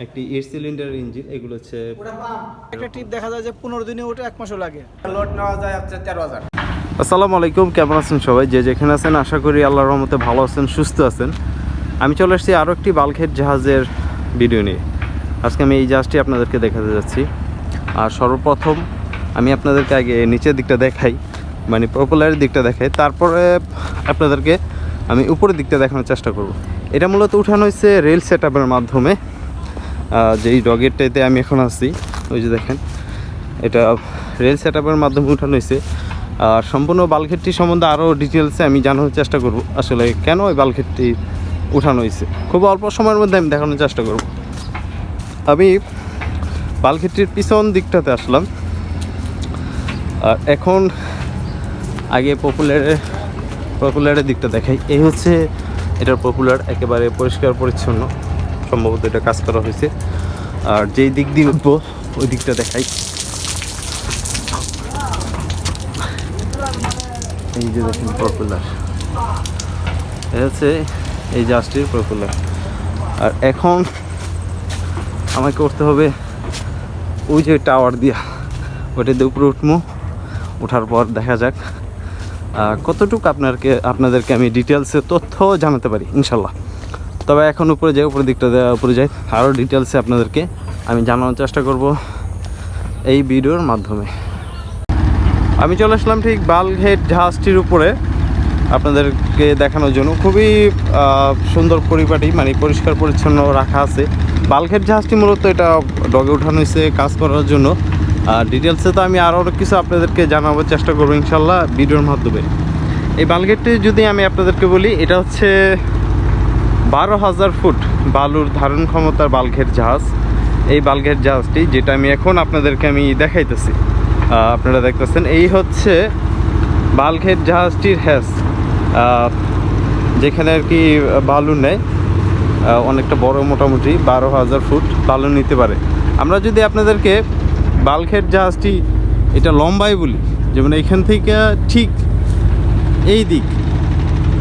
একটি eight cylinder engine এগুলো হচ্ছে একটা ট্রিপ দেখা যায় যে পনেরো দিনে ওটা এক মাসও লাগে। লোড নেওয়া যায় হচ্ছে তেরো হাজার। আসসালামু আলাইকুম কেমন আছেন সবাই? যে যেখানে আছেন আশা করি আল্লাহর রহমতে ভালো আছেন সুস্থ আছেন। আমি চলে এসেছি আরও একটি বালখেট জাহাজের ভিডিও নিয়ে। আজকে আমি এই জাহাজটি আপনাদেরকে দেখাতে যাচ্ছি। আর সর্বপ্রথম আমি আপনাদেরকে আগে নিচের দিকটা দেখাই মানে পপুলারের দিকটা দেখাই। তারপরে আপনাদেরকে আমি উপরের দিকটা দেখানোর চেষ্টা করব। এটা মূলত উঠানো হয়েছে রেল সেট মাধ্যমে। যেই ডগেরটাতে আমি এখন আছি, ওই যে দেখেন, এটা রেল সেট মাধ্যমে উঠানো হয়েছে। আর সম্পূর্ণ বালখেটটি সম্বন্ধে আরও ডিটেলসে আমি জানানোর চেষ্টা করব, আসলে কেন ওই বালখেটটি উঠানো হয়েছে। খুব অল্প সময়ের মধ্যে আমি দেখানোর চেষ্টা করব। আমি বালখেটটির পিছন দিকটাতে আসলাম। আর এখন আগে পপুলারের পপুলারের দিকটা দেখাই। এই হচ্ছে, এটার পপুলার একেবারে পরিষ্কার পরিচ্ছন্ন। সম্ভবত এটা কাজ করা হয়েছে। আর যেই দিক দিয়ে উঠবো, ওই দিকটা দেখাই। এই যে দেখুন পপুলার এই জাহাজটির পপুলার আর এখন আমাকে করতে হবে ওই যে টাওয়ার দিয়া। ওইটা দিয়ে উপরে উঠবো। ওঠার পর দেখা যাক। কতটুকু আপনারকে আপনাদেরকে আমি ডিটেলসে তথ্য জানাতে পারি ইনশাল্লাহ তবে এখন উপরে যাই, উপরের দিকটা দেওয়া উপরে যাই। আরও ডিটেলসে আপনাদেরকে আমি জানানোর চেষ্টা করব এই ভিডিওর মাধ্যমে। আমি চলে আসলাম ঠিক বালঘেট জাহাজটির উপরে আপনাদেরকে দেখানোর জন্য। খুবই সুন্দর পরিপাটি মানে পরিষ্কার পরিচ্ছন্ন রাখা আছে। বালঘেট জাহাজটি মূলত এটা ডগে উঠানো হয়েছে কাজ করার জন্য। আর ডিটেলসে তো আমি আরও কিছু আপনাদেরকে জানাবার চেষ্টা করব ইনশাল্লাহ ভিডিওর মাধ্যমে। এই বালঘেটটি যদি আমি আপনাদেরকে বলি, এটা হচ্ছে বারো হাজার ফুট বালুর ধারণ ক্ষমতার বালঘের জাহাজ। এই বালঘের জাহাজটি যেটা আমি এখন আপনাদেরকে আমি দেখাইতেছি আপনারা দেখতেছেন, এই হচ্ছে বালঘের জাহাজটির হ্যাস যেখানে আর কি বালু নেয় অনেকটা বড় মোটামুটি বারো হাজার ফুট বালু নিতে পারে। আমরা যদি আপনাদেরকে বালঘের জাহাজটি এটা লম্বাই বলি, যেমন এখান থেকে ঠিক এই দিক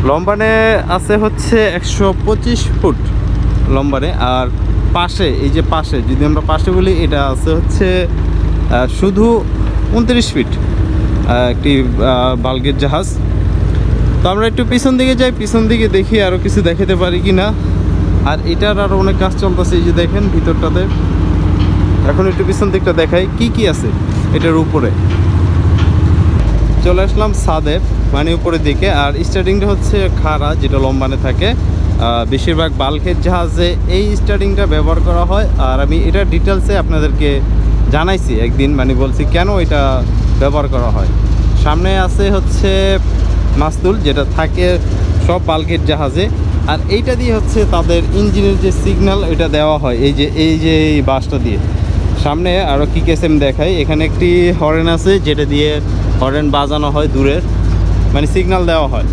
লম্বানে আছে হচ্ছে একশো পঁচিশ ফুট লম্বানে, আর পাশে, এই যে পাশে, যদি আমরা পাশে বলি, এটা আছে হচ্ছে শুধু উনত্রিশ ফিট একটি বালগের জাহাজ। তো আমরা একটু পিছন দিকে যাই, পিছন দিকে দেখি আরও কিছু দেখাতে পারি কি না আর এটার আরও অনেক কাজ চলতেছে, এই যে দেখেন ভিতরটাতে। এখন একটু পিছন দিকটা দেখাই, কি কি আছে এটার উপরে। চলে আসলাম সাদে মানে উপরের দিকে। আর স্টার্টিংটা হচ্ছে খাড়া, যেটা লম্বানে থাকে। বেশিরভাগ বাল্কের জাহাজে এই স্টার্টিংটা ব্যবহার করা হয়। আর আমি এটা ডিটেলসে আপনাদেরকে জানাইছি একদিন মানে বলছি কেন এটা ব্যবহার করা হয়। সামনে আছে হচ্ছে মাস্তুল যেটা থাকে সব বাল্কের জাহাজে। আর এইটা দিয়ে হচ্ছে তাদের ইঞ্জিনের যে সিগন্যাল এটা দেওয়া হয়, এই যে এই যে এই বাসটা দিয়ে। সামনে আরও কী কেসেম দেখায় এখানে একটি হরেন আছে, যেটা দিয়ে হরেন বাজানো হয় দূরের। মানে সিগন্যাল দেওয়া হয়।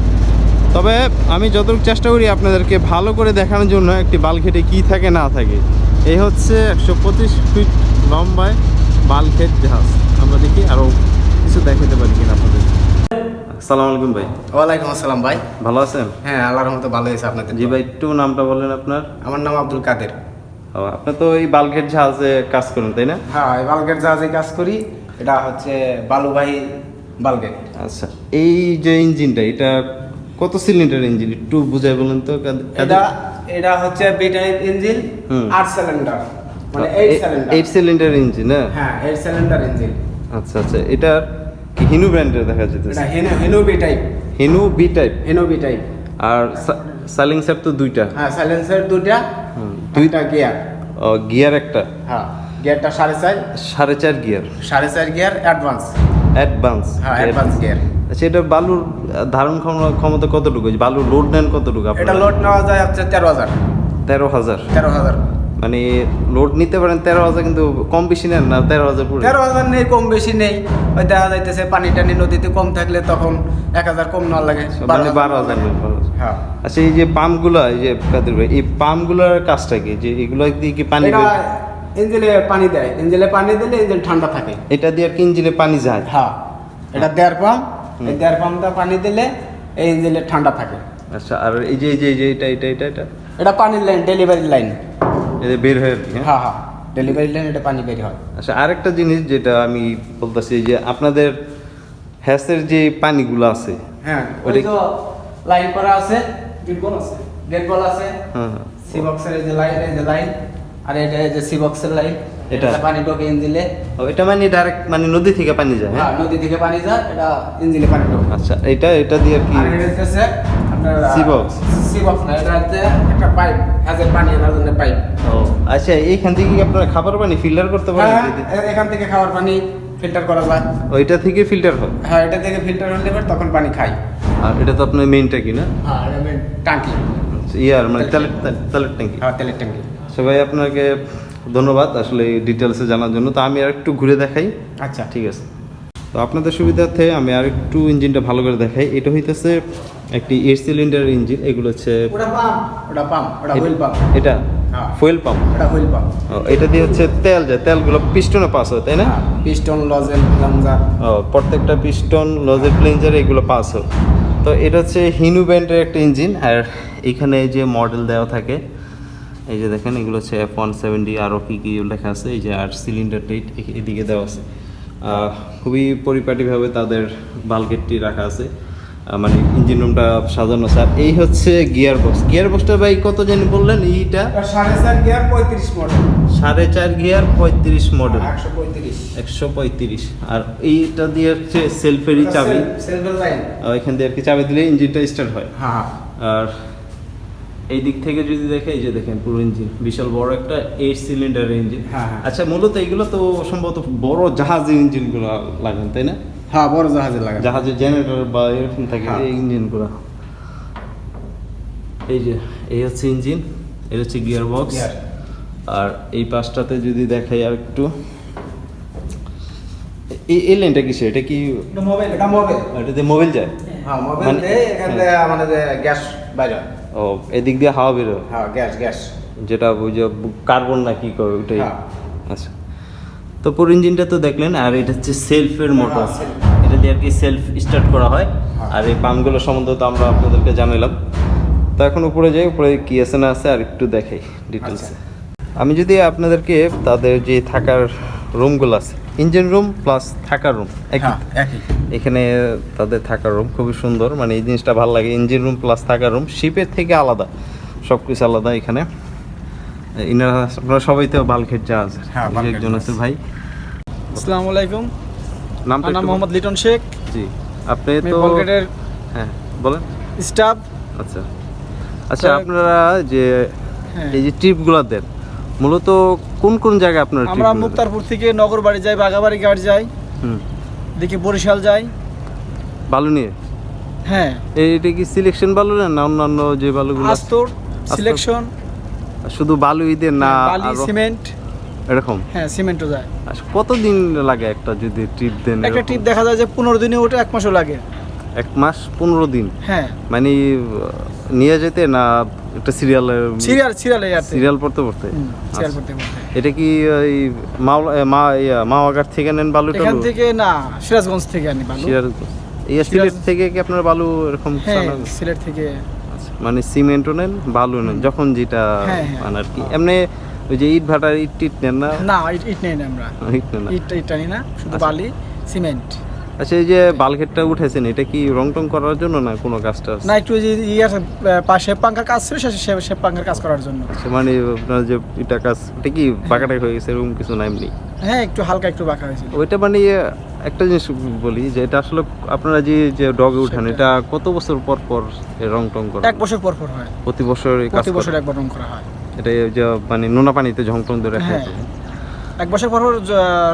তবে আমি যতটুকু চেষ্টা করি আপনাদেরকে ভালো করে দেখানোর জন্য একটি বালখেটে কী থাকে না থাকে। এই হচ্ছে একশো পঁচিশ ফিট লম্বায় বালখেট জাহাজ। আমরা দেখি আরও কিছু দেখাতে পারি কিনা আপনাদের। আসসালামু আলাইকুম ভাই। ওয়ালাইকুম আসসালাম ভাই। ভালো আছেন? হ্যাঁ আল্লাহর ভালো হয়েছে আপনাদের জি ভাই একটু নামটা বললেন আপনার। আমার নাম আব্দুল কাদের। ও, আপনি তো এই বালখেট জাহাজে কাজ করেন তাই না? হ্যাঁ এই বালগেট জাহাজে কাজ করি। এটা হচ্ছে বালুবাহী বালগেট আচ্ছা এই যে ইঞ্জিনটা এটা কত সিলিন্ডার ইঞ্জিন একটু বুঝাই বলুন তো এটা এটা হচ্ছে বিটাইপ ইঞ্জিন হুম। আট সিলিন্ডার মানে eight cylinder eight cylinder engine হ্যাঁ হ্যাঁ এইট সিলিন্ডার ইঞ্জিন আচ্ছা আচ্ছা এটার কি হিনু ব্র্যান্ডের দেখা এটা যেতেছে হেনো হেনো বি টাইপ হিনু বি টাইপ হেনো বি টাইপ আর স্যাপ তো দুইটা? হ্যাঁ সাইলেন্সার দুইটা দুইটা গিয়ার গিয়ার একটা হ্যাঁ গিয়ারটা সাড়ে চার সাড়ে চার গিয়ার সাড়ে চার গিয়ার অ্যাডভান্স অ্যাডভান্স হ্যাঁ অ্যাডভান্স গিয়ার। আচ্ছা বালুর ধারণ ক্ষম- ক্ষমতা কতটুকু বালুর লোড নেন কতটুকু এটা লোড নেওয়া যায় হচ্ছে তেরো হাজার। তেরো হাজার? তেরো হাজার। মানে লোড নিতে পারেন তেরো হাজার কিন্তু কম বেশি নেন না? তেরো হাজার পুরো তেরো হাজার নেই কম বেশি নেই। ওই দেখা যাইতেছে পানি টানি নদীতে কম থাকলে তখন এক হাজার কম নেওয়া লাগে। মানে বারো হাজার। হ্যাঁ। আচ্ছা এই যে পাম্পগুলো এই যে কাদের এই পাম্পগুলোর কাজটা কি? যে এগুলো দিয়ে কি পানি ইঞ্জিনে পানি দেয়। ইঞ্জিনে পানি দিলে ইঞ্জিন ঠান্ডা থাকে। এটা দিয়ে আর কি ইঞ্জিনে পানি যায়। হ্যাঁ। এটা দেড় পাম্প এই দেড় পাম্পটা পানি দিলে এই ইঞ্জিনে ঠান্ডা থাকে। আচ্ছা আর এই যে এই যে এই যে এটা এটা এটা এটা? এটা পানির লাইন ডেলিভারি লাইন। এটা বের হয়ে হ্যাঁ? হ্যাঁ হ্যাঁ। ডেলিভারি লাইন এটা পানি বের হয়। আচ্ছা আরেকটা জিনিস যেটা আমি বলতেছি যে আপনাদের হ্যাসের যে পানিগুলো আছে হ্যাঁ ওই তো লাইন করা আছে গেট বল আছে গেট বল আছে হ্যাঁ। হ্যাঁ। সি বক্সের যে লাইন এই যে লাইন আর এটা যে সি বক্সের লাইন এটা? পানি ঢোকে ও, এটা মানে ডাইরেক্ট মানে নদী থেকে পানি যায় হ্যাঁ? হ্যাঁ নদী থেকে পানি যায় এটা ইঞ্জিনে পানি ঢোকে। আচ্ছা এটা এটা দিয়ে কি আর এটা হচ্ছে আপনার C-box? সি বক্স না এটা হচ্ছে একটা পাইপ হাজার পানি আনার জন্য পাইপ ও আচ্ছা এইখান থেকে কি আপনারা খাবার পানি ফিল্টার করতে পারেন? হ্যাঁ এখান থেকে খাওয়ার পানি ফিল্টার করা যায়। ওইটা থেকে ফিল্টার হয়? হ্যাঁ এটা থেকে ফিল্টার হলে এবার তখন পানি খাই আর এটা তো আপনার মেইন ট্যাঙ্কি না? হ্যাঁ এটা main টাঙ্কি আচ্ছা, ইয়ার মানে তেলের তেলের ট্যাঙ্কি। হ্যাঁ তেলের টাঙ্কি সবাই আপনাকে ধন্যবাদ আসলে ডিটেলসে জানার জন্য। তো আমি আর একটু ঘুরে দেখাই। আচ্ছা। ঠিক আছে। তো আপনাদের সুবিধার্থে আমি আর একটু ইঞ্জিনটা ভালো করে দেখাই। এটা হইতেছে একটি এইট সিলিন্ডার ইঞ্জিন এগুলো হচ্ছে পাম্প ওটা পাম্প এটা হ্যাঁ। ফুয়েল পাম্প হুইল পাম্প এটা দিয়ে হচ্ছে তেল যায়। তেলগুলো পিস্টনে পাস হয় তাই না? পিস্টন লজেল প্লাঞ্জার ও, প্রত্যেকটা পিস্টন লজেল প্লেঞ্জার এগুলো পাস হয়। তো এটা হচ্ছে হিনু ব্যান্ডের একটা ইঞ্জিন আর এখানে যে মডেল দেওয়া থাকে এই যে দেখেন এগুলো হচ্ছে এফ ওয়ান সেভেন্টি আরও কী কী লেখা আছে? এই যে আর সিলিন্ডার টেট এদিকে দেওয়া আছে। খুবই পরিপাটিভাবে তাদের বালগেটটি রাখা আছে। মানে ইঞ্জিন রুমটা সাজানো আছে। আর এই হচ্ছে গিয়ার বক্স গিয়ার বক্সটা ভাই কত জানি বললেন এইটা? সাড়ে চার গিয়ার পঁয়ত্রিশ মডেল সাড়ে চার গিয়ার পঁয়ত্রিশ মডেল একশো পঁয়ত্রিশ। একশো পঁয়ত্রিশ। আর এইটা দিয়ে হচ্ছে সেলফেরই চাবি। সেলফের লাইন এখান দিয়ে আর কি চাবি দিলে ইঞ্জিনটা স্টার্ট হয় হ্যাঁ। আর এই দিক থেকে যদি দেখে এই যে দেখেন পুরো ইঞ্জিন বিশাল বড় একটা এইট সিলিন্ডার ইঞ্জিন হ্যাঁ, হ্যাঁ। আচ্ছা মূলত এগুলো তো সম্ভবত বড় জাহাজের ইঞ্জিনগুলো লাগান তাই না? হ্যাঁ বড় জাহাজে লাগা জাহাজের জেনারেটর বা এরকম থাকে হ্যাঁ। এই ইঞ্জিনগুলো। এই যে এই হচ্ছে ইঞ্জিন এটা হচ্ছে গিয়ার বক্স আর এই পাশটাতে যদি দেখাই আর একটু এই এই লাইনটা কিসে এটা কি এটা মোবাইল এটা মোবাইল এটাতে মোবাইল যায়? হ্যাঁ মোবাইল মানে- এখান আমাদের গ্যাস বাইরে হয়। ও এদিক দিয়ে হাওয়া বেরোয়? হ্যাঁ গ্যাস গ্যাস। যেটা ওই যে কার্বন না কি করে ওইটাই হ্যাঁ। আচ্ছা। তো পুরো ইঞ্জিনটা তো দেখলেন আর এটা হচ্ছে সেলফের মোটর। হ্যাঁ, এটা দিয়ে আর কি সেলফ স্টার্ট করা হয়। হ্যাঁ। আর এই পাম্পগুলো সম্বন্ধে তো আমরা আপনাদেরকে জানালাম। তো এখন উপরে যাই উপরে কি আছে না আছে আর একটু দেখাই ডিটেলসে আচ্ছা। আমি যদি আপনাদেরকে তাদের যে থাকার রুমগুলো আছে ইঞ্জিন রুম প্লাস থাকার রুম একই? হ্যাঁ এখানে তাদের থাকার রুম খুবই সুন্দর মানে এই জিনিসটা ভালো লাগে। ইঞ্জিন রুম প্লাস থাকার রুম শিপের থেকে আলাদা সব কিছু আলাদা এখানে। ইনারা আপনারা সবাই তো বালখেট জাহাজ হ্যাঁ, একজন আছে ভাই। আসসালামু আলাইকুম। নামটা আমার নাম মোহাম্মদ লিটন শেখ। জি আপনি তো হ্যাঁ বলেন। স্টাফ। আচ্ছা। আচ্ছা আপনারা যে হ্যাঁ। এই যে ট্রিপগুলো দেন মূলত কোন কোন জায়গায় আপনার আমরা মুক্তারপুর থেকে নগর বাড়ি যাই বাগাবাড়ি ঘাট যাই দেখি বরিশাল যাই। বালু নিয়ে হ্যাঁ এটা কি সিলেকশন বালু না অন্যান্য যে বালুগুলো? আস্তর সিলেকশন শুধু বালু ঈদের না বালি সিমেন্ট। এরকম? হ্যাঁ সিমেন্টও যায়। আচ্ছা কতদিন লাগে একটা যদি ট্রিপ দেন একটা ট্রিপ দেখা যায় যে পনেরো দিনে ওটা এক মাসও লাগে। এক মাস পনেরো দিন? হ্যাঁ। মানে নিয়ে যেতে না একটা সিরিয়ালের সিরিয়াল সিরিয়াল এই সিরিয়াল পড়তে পড়তে? সিরিয়াল আচ্ছা। করতে করতে এটা কি ওই মা মাওয়াঘাট থেকে নেন বালু এখান থেকে না সিরাজগঞ্জ থেকে আনি বালু। সিরিয়াল ইয়া সিলেট থেকে কি আপনার বালু এরকম হ্যাঁ সিলেট থেকে। আচ্ছা, মানে সিমেন্টও নেন বালু নেন যখন যেটা হ্যাঁ, হ্যাঁ। মানে আর কি। এমনি ওই যে ইট ভাটার ইট টিট নেন না? না ইট ইট নেই না আমরা। ইট নেন না। ইট ইট আনি না শুধু আচ্ছা। বালি সিমেন্ট। আচ্ছা এই যে বালঘেটটা উঠেছেন এটা কি রং টং করার জন্য না কোনো কাজটা আছে? না একটু যে ইয়ার পাশে পাঙ্খার কাজ ছিল সে সে- পাঙ্খার কাজ করার জন্য। আচ্ছা, মানে আপনার যে এটা কাজ এটা কি বাঁকাটাই হয়ে গেছে এরকম কিছু নাই এমনি? হ্যাঁ একটু হালকা একটু বাঁকা হয়েছিল ওইটা মানে একটা জিনিস বলি যে এটা আসলে আপনারা যে যে ডগে উঠান এটা কত বছর পর পর রং টং করেন এক বছর পর পর হয়। প্রতি বছর প্রতি বছর একবার রং করা হয়। এটা যে মানে নোনা পানিতে ঝং টং ধরে রাখা হ্যাঁ। হয়েছে। এক বছর পর পর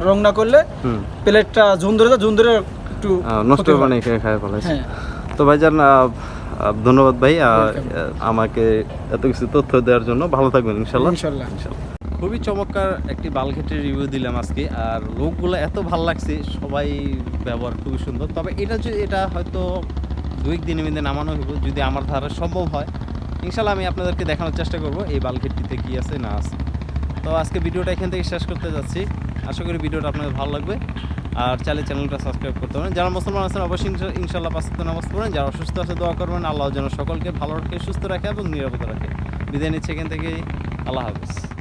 রং না করলে হুম। প্লেটটা জুন ধরে জুন ধরে একটু নষ্ট হয়। মানে খেয়ে হ্যাঁ। তো ভাইজান ধন্যবাদ ভাই আমাকে এত কিছু তথ্য দেওয়ার জন্য ভালো থাকবেন ইনশাল্লাহ ইনশাল্লাহ খুবই চমৎকার একটি বালঘেটের রিভিউ দিলাম আজকে আর লোকগুলো এত ভালো লাগছে সবাই ব্যবহার খুবই সুন্দর। তবে এটা যে এটা হয়তো দুই দিনে মিদে নামানো হইব যদি আমার ধারা সম্ভব হয়। ইনশাল্লাহ আমি আপনাদেরকে দেখানোর চেষ্টা করব এই বালঘেটটিতে কি আছে না আছে। তো আজকে ভিডিওটা এখান থেকে শেষ করতে যাচ্ছি। আশা করি ভিডিওটা আপনাদের ভালো লাগবে। আর চাইলে চ্যানেলটা সাবস্ক্রাইব করতে পারেন। যারা মুসলমান আছেন, অবশ্যই ইনশা- ইনশাল্লাহ পাঁচ ওয়াক্ত নামাজ পড়েন। যারা অসুস্থ আছে, দোয়া করবেন। আল্লাহ যেন সকলকে ভালো রাখে, সুস্থ রাখে এবং নিরাপদ রাখে। বিদায় নিচ্ছে এখান থেকে আল্লাহ হাফিজ।